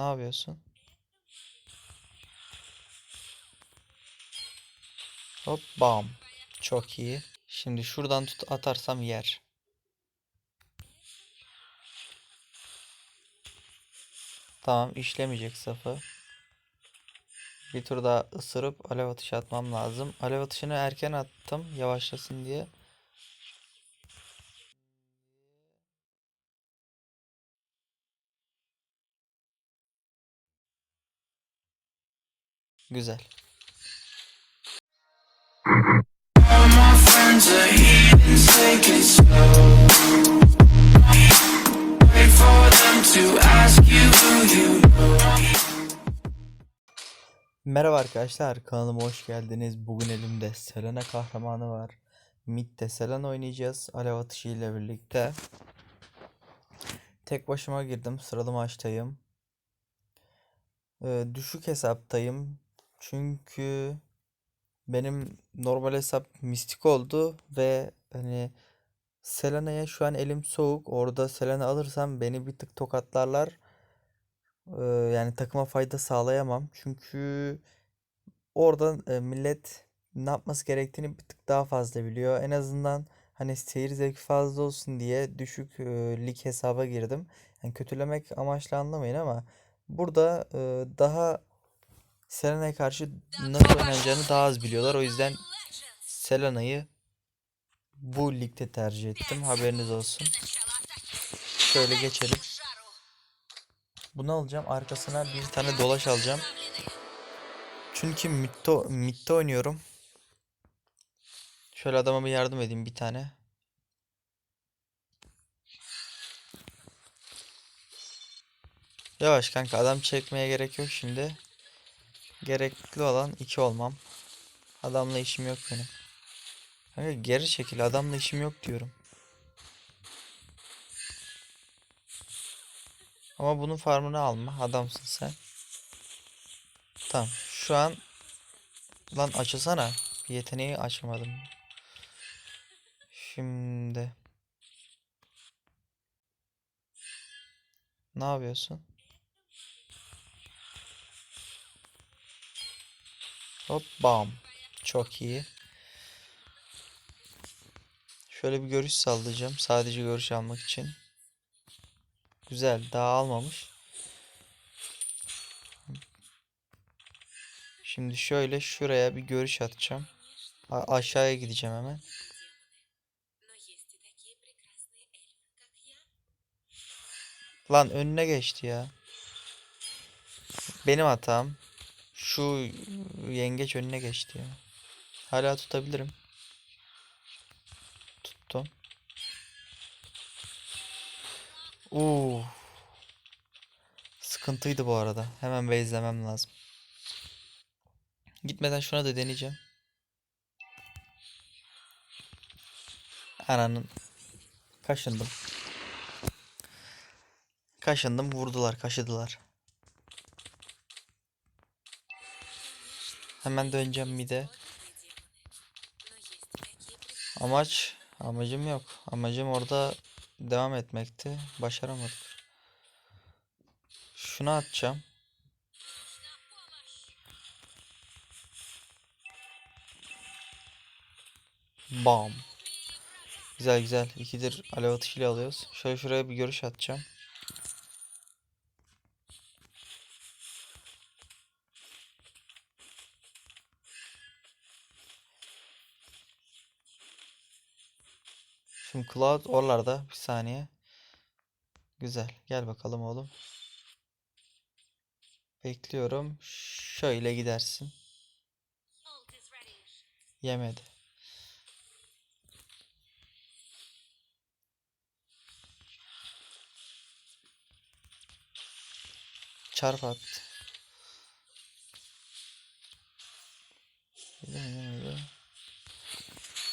Ne yapıyorsun? Hop bam. Çok iyi. Şimdi şuradan tut atarsam yer. Tamam işlemeyecek safı. Bir tur daha ısırıp alev atışı atmam lazım. Alev atışını erken attım yavaşlasın diye. Know. Merhaba arkadaşlar kanalıma hoş geldiniz. Bugün elimde Selena kahramanı var. Mid'de Selena oynayacağız. Alev atışı ile birlikte. Tek başıma girdim. Sıralı maçtayım. Ee, düşük hesaptayım. Çünkü benim normal hesap mistik oldu ve hani Selena'ya şu an elim soğuk. Orada Selena alırsam beni bir tık tokatlarlar. Ee, yani takıma fayda sağlayamam. Çünkü oradan e, millet ne yapması gerektiğini bir tık daha fazla biliyor. En azından hani seyir zevki fazla olsun diye düşük e, lig hesaba girdim. Yani kötülemek amaçlı anlamayın ama burada e, daha Selena'ya karşı nasıl oynanacağını daha az biliyorlar. O yüzden Selena'yı bu ligde tercih ettim. Haberiniz olsun. Şöyle geçelim. Bunu alacağım. Arkasına bir tane dolaş alacağım. Çünkü midde, midde oynuyorum. Şöyle adama bir yardım edeyim bir tane. Yavaş kanka adam çekmeye gerek yok şimdi. Gerekli olan iki olmam. Adamla işim yok benim. Kanka geri çekil adamla işim yok diyorum. Ama bunun farmını alma. Adamsın sen. Tamam. Şu an lan açılsana. Bir yeteneği açamadım. Şimdi ne yapıyorsun? Hop bam. Çok iyi. Şöyle bir görüş sallayacağım. Sadece görüş almak için. Güzel. Daha almamış. Şimdi şöyle şuraya bir görüş atacağım. A aşağıya gideceğim hemen. Lan önüne geçti ya. Benim hatam. Şu yengeç önüne geçti ya. Hala tutabilirim. Tuttum. Uuu. Sıkıntıydı bu arada. Hemen base'lemem lazım. Gitmeden şuna da deneyeceğim. Ananın. Kaşındım. Kaşındım vurdular kaşıdılar. Hemen döneceğim mide. Amaç amacım yok. Amacım orada devam etmekti. Başaramadık. Şunu atacağım. Bam. Güzel güzel. İkidir alev atışıyla alıyoruz. Şöyle şuraya bir görüş atacağım. Şimdi Cloud oralarda. Bir saniye. Güzel. Gel bakalım oğlum. Bekliyorum. Şöyle gidersin. Yemedi. Çarp attı.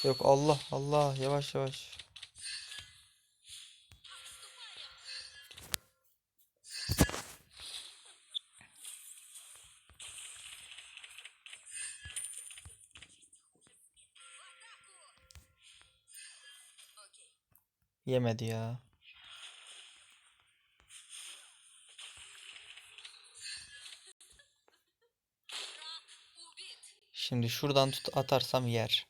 Yok Allah Allah yavaş yavaş. Yemedi ya. Şimdi şuradan tut atarsam yer.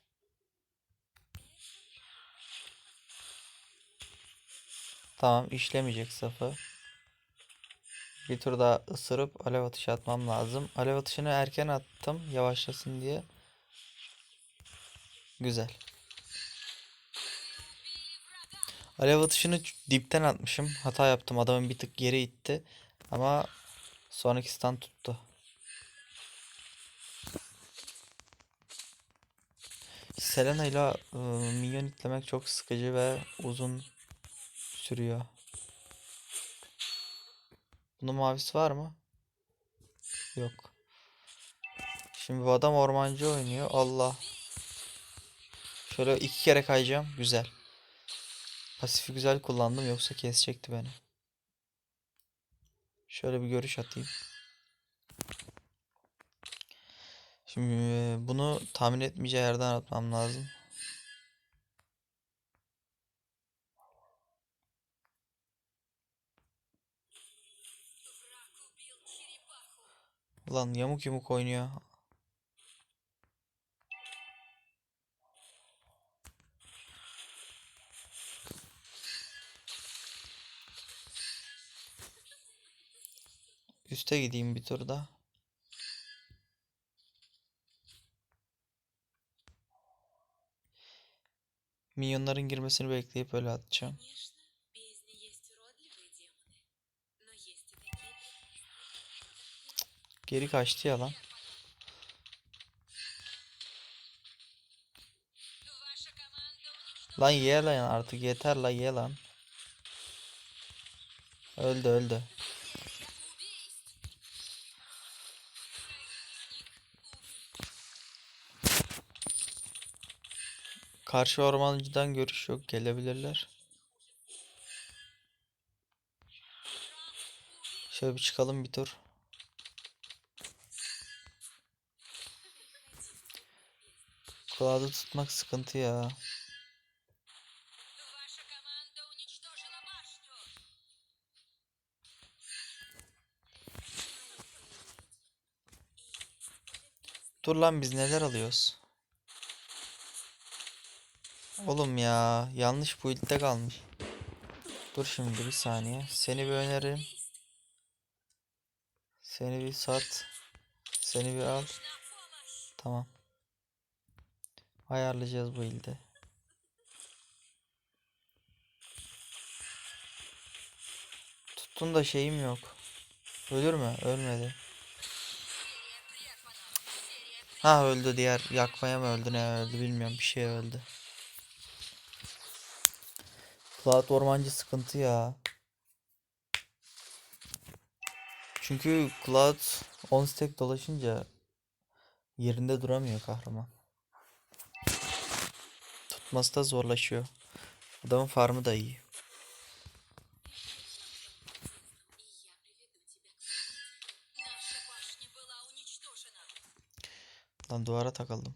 Tamam işlemeyecek safı. Bir tur daha ısırıp alev atışı atmam lazım. Alev atışını erken attım yavaşlasın diye. Güzel. Alev atışını dipten atmışım. Hata yaptım. Adamın bir tık geri itti. Ama sonraki stun tuttu. Selena ile ıı, minyon itlemek çok sıkıcı ve uzun sürüyor. Bunun mavisi var mı? Yok. Şimdi bu adam ormancı oynuyor. Allah. Şöyle iki kere kayacağım. Güzel. Pasifi güzel kullandım yoksa kesecekti beni. Şöyle bir görüş atayım. Şimdi e, bunu tahmin etmeyeceği yerden atmam lazım. Ulan yamuk yumuk oynuyor. üste gideyim bir tur da. Minyonların girmesini bekleyip öyle atacağım. Geri kaçtı ya lan. Lan ye lan artık yeter la ye lan. Öldü öldü. Karşı ormancıdan görüş yok. Gelebilirler. Şöyle bir çıkalım bir tur. Kulağda tutmak sıkıntı ya. Dur lan biz neler alıyoruz? Oğlum ya yanlış build'de kalmış. Dur şimdi bir saniye. Seni bir öneririm. Seni bir sat. Seni bir al. Tamam. Ayarlayacağız bu ilde. Tuttun da şeyim yok. Ölür mü? Ölmedi. Ha öldü diğer yakmaya mı öldü ne öldü bilmiyorum bir şey öldü. Fuat Ormancı sıkıntı ya. Çünkü Cloud 10 stack dolaşınca yerinde duramıyor kahraman. Tutması da zorlaşıyor. Adamın farmı da iyi. Lan duvara takıldım.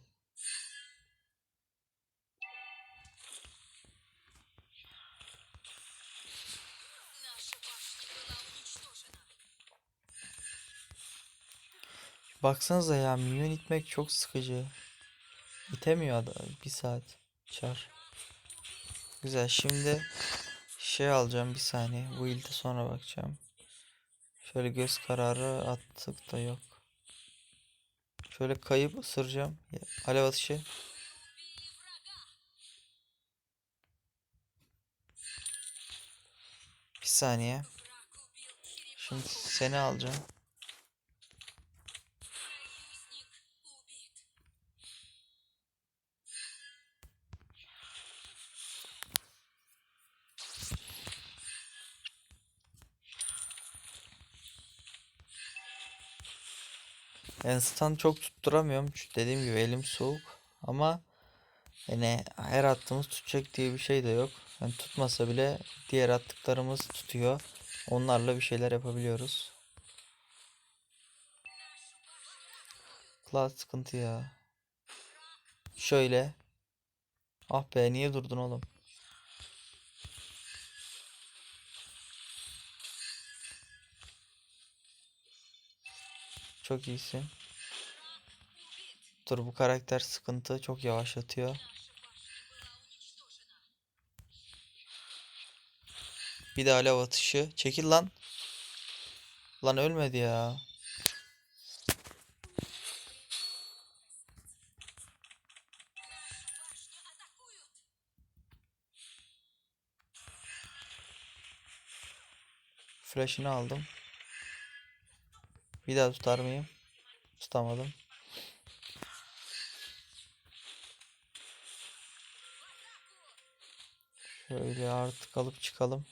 Baksanıza ya minyon itmek çok sıkıcı. İtemiyor adam bir saat. Çar. Güzel şimdi şey alacağım bir saniye. Bu ilde sonra bakacağım. Şöyle göz kararı attık da yok. Şöyle kayıp ısıracağım. Alev atışı. Bir saniye. Şimdi seni alacağım. Yani stun çok tutturamıyorum. Çünkü dediğim gibi elim soğuk. Ama yani her attığımız tutacak diye bir şey de yok. Yani tutmasa bile diğer attıklarımız tutuyor. Onlarla bir şeyler yapabiliyoruz. Cloud sıkıntı ya. Şöyle. Ah be niye durdun oğlum? Çok iyisin. Dur bu karakter sıkıntı çok yavaşlatıyor. Bir de alev atışı. Çekil lan. Lan ölmedi ya. Flash'ını aldım. Bir daha tutar mıyım? Tutamadım. Şöyle artık alıp çıkalım.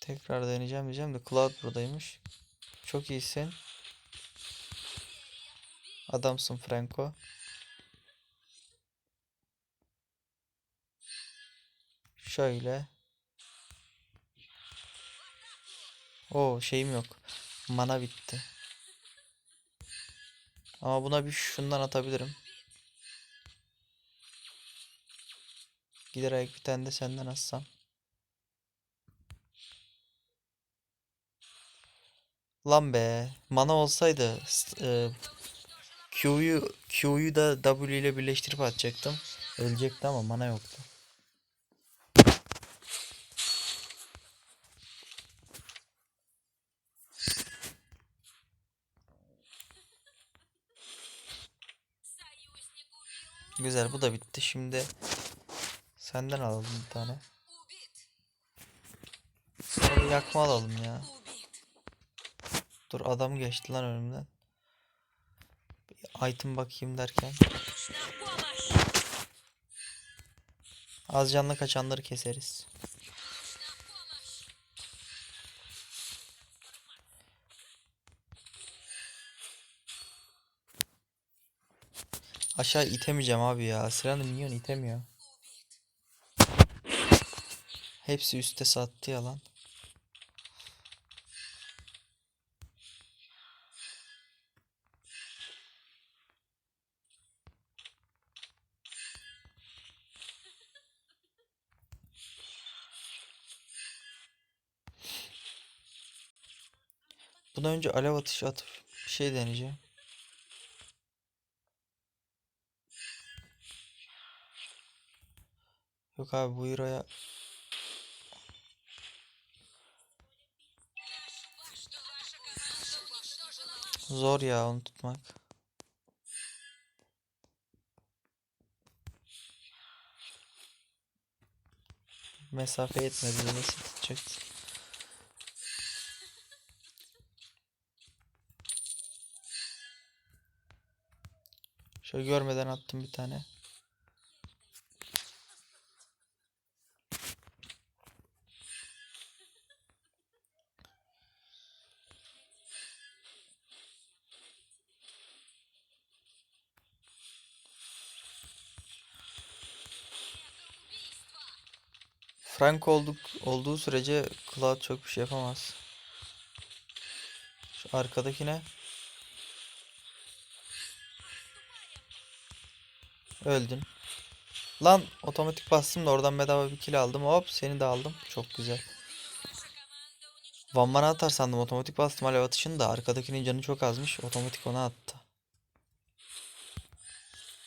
Tekrar deneyeceğim diyeceğim de Cloud buradaymış. Çok iyisin. Adamsın Franco. Şöyle. O şeyim yok. Mana bitti. Ama buna bir şundan atabilirim. Giderek bir tane de senden atsam. Lan be. Mana olsaydı e, Q'yu Q'yu da W ile birleştirip atacaktım. Ölecekti ama mana yoktu. Güzel bu da bitti. Şimdi senden alalım bir tane. Sonra bir yakma alalım ya. Dur adam geçti lan önümden. Bir item bakayım derken. Az canlı kaçanları keseriz. Aşağı itemeyeceğim abi ya. Sıranın minyon itemiyor. Hepsi üste sattı ya lan. Bundan önce alev atışı atıp bir şey deneyeceğim. Yok abi bu hero'ya zor ya onu tutmak. Mesafe yetmedi nasıl tutacaktı? Şöyle görmeden attım bir tane. Frank olduk olduğu sürece Cloud çok bir şey yapamaz. Şu arkadaki ne? Öldün. Lan otomatik bastım da oradan bedava bir kill aldım. Hop seni de aldım. Çok güzel. Van bana atar sandım. Otomatik bastım alev atışını da arkadakinin canı çok azmış. Otomatik ona attı.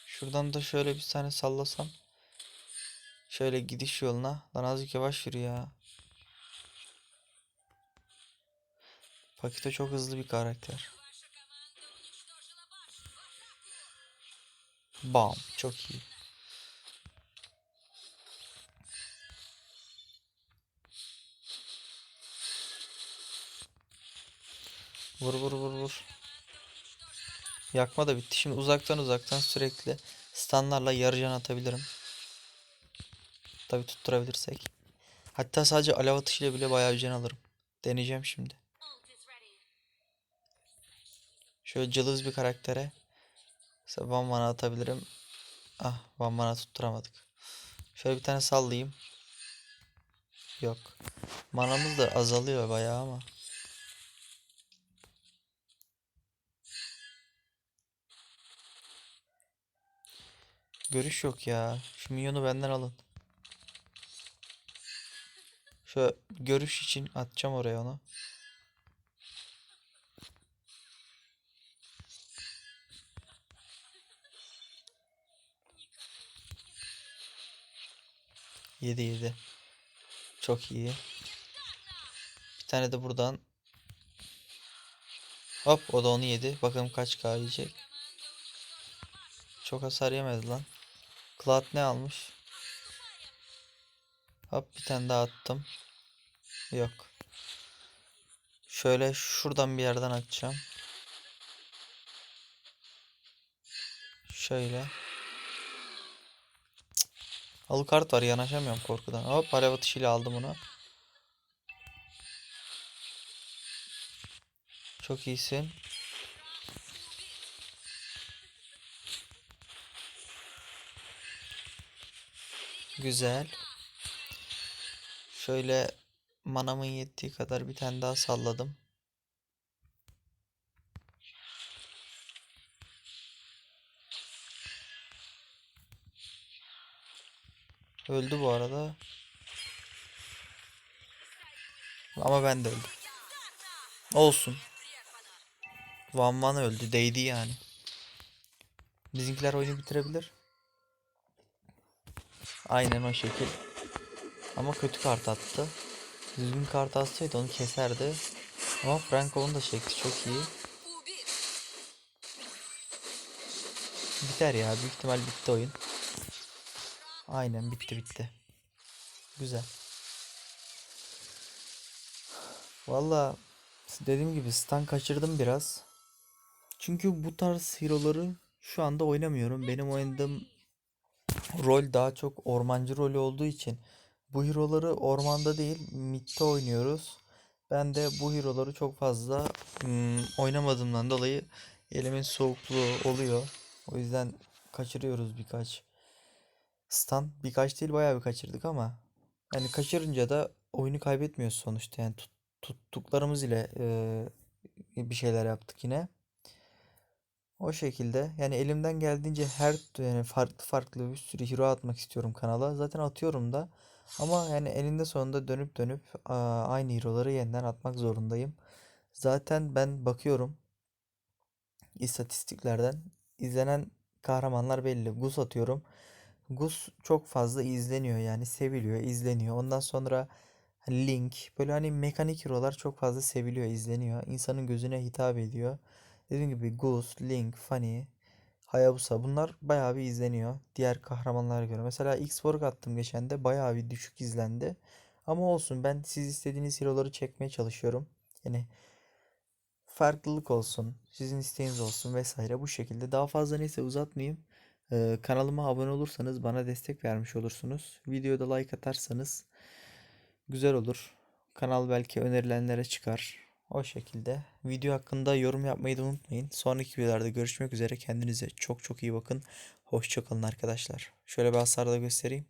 Şuradan da şöyle bir tane sallasam. Şöyle gidiş yoluna. Lan azıcık yavaş yürü ya. Pakito çok hızlı bir karakter. Bam. Çok iyi. Vur vur vur vur. Yakma da bitti. Şimdi uzaktan uzaktan sürekli stunlarla yarı can atabilirim. Tabi tutturabilirsek. Hatta sadece alev atışıyla bile bayağı can alırım. Deneyeceğim şimdi. Şöyle cılız bir karaktere. Mesela one mana atabilirim. Ah one mana tutturamadık. Şöyle bir tane sallayayım. Yok. Manamız da azalıyor bayağı ama. Görüş yok ya. Şu minyonu benden alın. Şu görüş için atacağım oraya onu. Yedi yedi. Çok iyi. Bir tane de buradan. Hop o da onu yedi. Bakalım kaç K. Çok hasar yemedi lan. Cloud ne almış? Hop bir tane daha attım. Yok. Şöyle şuradan bir yerden atacağım. Şöyle. Alucard var yanaşamıyorum korkudan. Hop alev atışıyla aldım onu. Çok iyisin. Güzel. Şöyle manamın yettiği kadar bir tane daha salladım. Öldü bu arada. Ama ben de öldüm. Olsun. Van Van öldü. Değdi yani. Bizimkiler oyunu bitirebilir. Aynen o şekil. Ama kötü kart attı. Düzgün kart atsaydı onu keserdi. Ama Franco onu da çekti. Çok iyi. Biter ya. Büyük ihtimal bitti oyun. Aynen bitti bitti. Güzel. Valla dediğim gibi stun kaçırdım biraz. Çünkü bu tarz hero'ları şu anda oynamıyorum. Benim oynadığım rol daha çok ormancı rolü olduğu için bu hero'ları ormanda değil midde oynuyoruz. Ben de bu hero'ları çok fazla hmm, oynamadığımdan dolayı elimin soğukluğu oluyor. O yüzden kaçırıyoruz birkaç stun. Birkaç değil bayağı bir kaçırdık ama yani kaçırınca da oyunu kaybetmiyoruz sonuçta. Yani tut- tuttuklarımız ile eee, bir şeyler yaptık yine. O şekilde yani elimden geldiğince her yani farklı farklı bir sürü hero atmak istiyorum kanala. Zaten atıyorum da ama yani eninde sonunda dönüp dönüp aynı hero'ları yeniden atmak zorundayım. Zaten ben bakıyorum istatistiklerden izlenen kahramanlar belli. Gus atıyorum. Gus çok fazla izleniyor yani seviliyor, izleniyor. Ondan sonra Link böyle hani mekanik hero'lar çok fazla seviliyor, izleniyor. İnsanın gözüne hitap ediyor. Dediğim gibi Gus, Link, Fanny, Hayabusa bunlar bayağı bir izleniyor. Diğer kahramanlara göre. Mesela X-Borg attım geçen de bayağı bir düşük izlendi. Ama olsun ben siz istediğiniz hero'ları çekmeye çalışıyorum. Yani farklılık olsun, sizin isteğiniz olsun vesaire bu şekilde. Daha fazla neyse uzatmayayım. Ee, kanalıma abone olursanız bana destek vermiş olursunuz. Videoda like atarsanız güzel olur. Kanal belki önerilenlere çıkar. O şekilde. Video hakkında yorum yapmayı da unutmayın. Sonraki videolarda görüşmek üzere. Kendinize çok çok iyi bakın. Hoşça kalın arkadaşlar. Şöyle bir hasar da göstereyim.